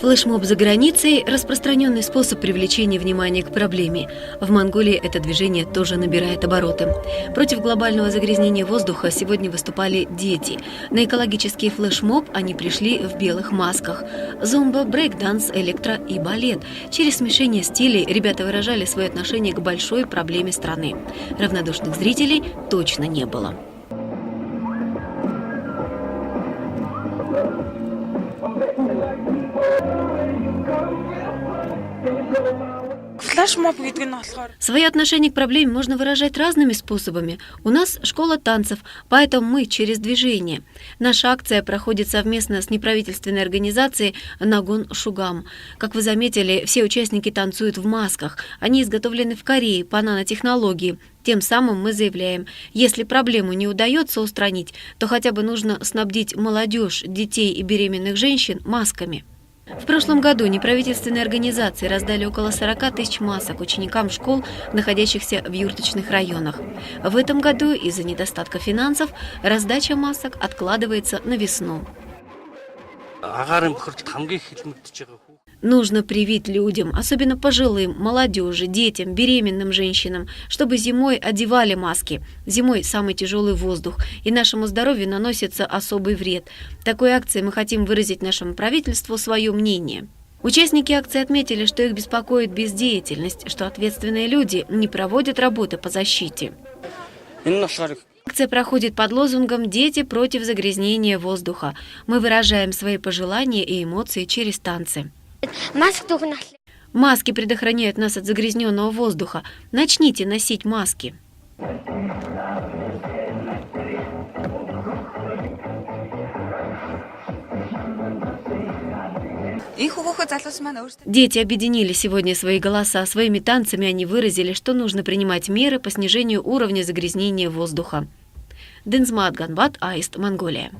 Флешмоб за границей – распространенный способ привлечения внимания к проблеме. В Монголии это движение тоже набирает обороты. Против глобального загрязнения воздуха сегодня выступали дети. На экологический флешмоб они пришли в белых масках. Зумба, брейк-данс, электро и балет. Через смешение стилей ребята выражали свое отношение к большой проблеме страны. Равнодушных зрителей точно не было. Флешмоб Свое отношение к проблеме можно выражать разными способами. У нас школа танцев, поэтому мы через движение. Наша акция проходит совместно с неправительственной организацией «Нагон Шугам». Как вы заметили, все участники танцуют в масках. Они изготовлены в Корее по нанотехнологии. Тем самым мы заявляем, если проблему не удается устранить, то хотя бы нужно снабдить молодежь, детей и беременных женщин масками. В прошлом году неправительственные организации раздали около 40 тысяч масок ученикам школ, находящихся в юрточных районах. В этом году из-за недостатка финансов раздача масок откладывается на весну. Нужно привить людям, особенно пожилым, молодежи, детям, беременным женщинам, чтобы зимой одевали маски. Зимой самый тяжелый воздух, и нашему здоровью наносится особый вред. Такой акцией мы хотим выразить нашему правительству свое мнение. Участники акции отметили, что их беспокоит бездеятельность, что ответственные люди не проводят работы по защите. Акция проходит под лозунгом «Дети против загрязнения воздуха». Мы выражаем свои пожелания и эмоции через танцы. Маски предохраняют нас от загрязненного воздуха. Начните носить маски. Дети объединили сегодня свои голоса. Своими танцами они выразили, что нужно принимать меры по снижению уровня загрязнения воздуха. Дензмат Ганбат, Аист, Монголия.